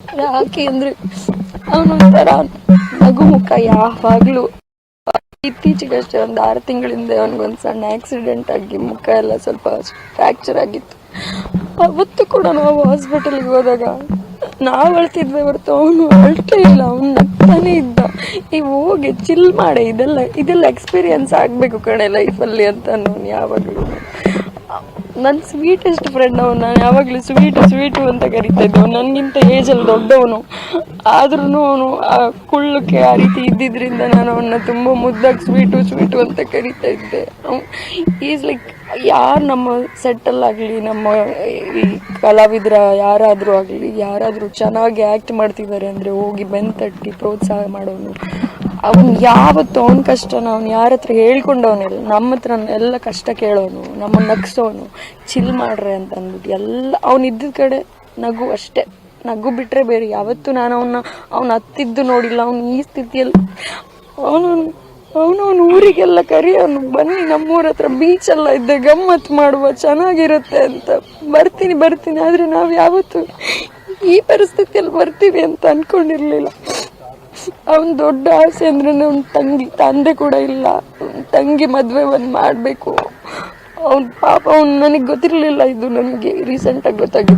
ಯಾಕೆ ಅಂದ್ರೆ ಅವನೊಂಥರ ನಗುಮುಖ ಯಾವಾಗ್ಲೂ. ಇತ್ತೀಚೆಗಷ್ಟೇ ಒಂದು ಆರು ತಿಂಗಳಿಂದ ಅವನಿಗೊಂದು ಸಣ್ಣ ಆಕ್ಸಿಡೆಂಟ್ ಆಗಿ ಮುಖ ಎಲ್ಲ ಸ್ವಲ್ಪ ಫ್ರ್ಯಾಕ್ಚರ್ ಆಗಿತ್ತು. ಅವತ್ತು ಕೂಡ ನಾವು ಹಾಸ್ಪಿಟಲ್ಗೆ ಹೋದಾಗ ನಾವು ಅಳ್ತಿದ್ವಿ ಹೊರತು ಅವನು ಅಳ್ತೇ ಇಲ್ಲ, ಅವನು ನಗ್ತಾನೆ ಇದ್ದ. ಈ ಹೋಗಿ ಚಿಲ್ ಮಾಡೆ, ಇದೆಲ್ಲ ಇದೆಲ್ಲ ಎಕ್ಸ್ಪೀರಿಯನ್ಸ್ ಆಗಬೇಕು ಕಣೆ ಲೈಫಲ್ಲಿ ಅಂತ ನಾನು ಯಾವಾಗಲೂ. ನನ್ನ ಸ್ವೀಟೆಸ್ಟ್ ಫ್ರೆಂಡ್ ಅವನು, ನಾನು ಯಾವಾಗಲೂ ಸ್ವೀಟು ಸ್ವೀಟು ಅಂತ ಕರಿತಾ ಇದ್ದೆ. ನನಗಿಂತ ಏಜಲ್ಲಿ ದೊಡ್ಡವನು. ಆದ್ರೂ ಅವನು ಆ ಕುಳ್ಳಕ್ಕೆ ಆ ರೀತಿ ಇದ್ದಿದ್ರಿಂದ ನಾನು ಅವನ್ನ ತುಂಬ ಮುದ್ದಾಗಿ ಸ್ವೀಟು ಸ್ವೀಟು ಅಂತ ಕರಿತಾ ಇದ್ದೆ. ಈಸ್ ಲೈಕ್ ಯಾರು ನಮ್ಮ ಸೆಟ್ಟಲ್ಲಾಗಲಿ ನಮ್ಮ ಈ ಕಲಾವಿದರ ಯಾರಾದರೂ ಆಗಲಿ, ಯಾರಾದರೂ ಚೆನ್ನಾಗಿ ಆ್ಯಕ್ಟ್ ಮಾಡ್ತಿದ್ದಾರೆ ಅಂದರೆ ಹೋಗಿ ಬೆನ್ ತಟ್ಟಿ ಪ್ರೋತ್ಸಾಹ ಮಾಡೋನು. ಅವನು ಯಾವತ್ತು ಅವನ ಕಷ್ಟನ ಅವ್ನು ಯಾರ ಹತ್ರ ಹೇಳ್ಕೊಂಡವನಿಲ್ಲ ನಮ್ಮ ಹತ್ರ ಎಲ್ಲ ಕಷ್ಟ ಕೇಳೋನು ನಮ್ಮ ನಗ್ಸೋನು ಚಿಲ್ ಮಾಡ್ರೆ ಅಂತ ಅಂದ್ಬಿಟ್ಟು ಎಲ್ಲ ಅವ್ನು ಇದ್ದ ಕಡೆ ನಗು ಅಷ್ಟೇ. ನಗು ಬಿಟ್ರೆ ಬೇರೆ ಯಾವತ್ತೂ ನಾನು ಅವನ್ನ ಅವ್ನು ಹತ್ತಿದ್ದು ನೋಡಿಲ್ಲ. ಅವ್ನು ಈ ಸ್ಥಿತಿಯಲ್ಲಿ ಅವನು ಅವನು ಅವನ ಊರಿಗೆಲ್ಲ ಕರಿಯೋನು, ಬನ್ನಿ ನಮ್ಮೂರ ಹತ್ರ ಬೀಚ್ ಎಲ್ಲ ಇದ್ದೆ ಗಮ್ಮತ್ ಮಾಡುವ, ಚೆನ್ನಾಗಿರುತ್ತೆ ಅಂತ. ಬರ್ತೀನಿ ಬರ್ತೀನಿ. ಆದರೆ ನಾವು ಯಾವತ್ತು ಈ ಪರಿಸ್ಥಿತಿಯಲ್ಲಿ ಬರ್ತೀವಿ ಅಂತ ಅನ್ಕೊಂಡಿರ್ಲಿಲ್ಲ. ಅವನ್ ದೊಡ್ಡ ಆಸೆ ಅಂದ್ರೆ ಅವ್ನ ತಂಗಿ, ತಂದೆ ಕೂಡ ಇಲ್ಲ. ತಂಗಿ ಮದ್ವೆ ಒಂದ್ ಮಾಡ್ಬೇಕು. ಅವ್ನ್ ಪಾಪ, ಅವ್ನ್ ನನಗೆ ಗೊತ್ತಿರ್ಲಿಲ್ಲ ಇದು ನನಗೆ. ರೀಸೆಂಟ್ ಆಗಿ ಗೊತ್ತಾಗಿದ್ದು.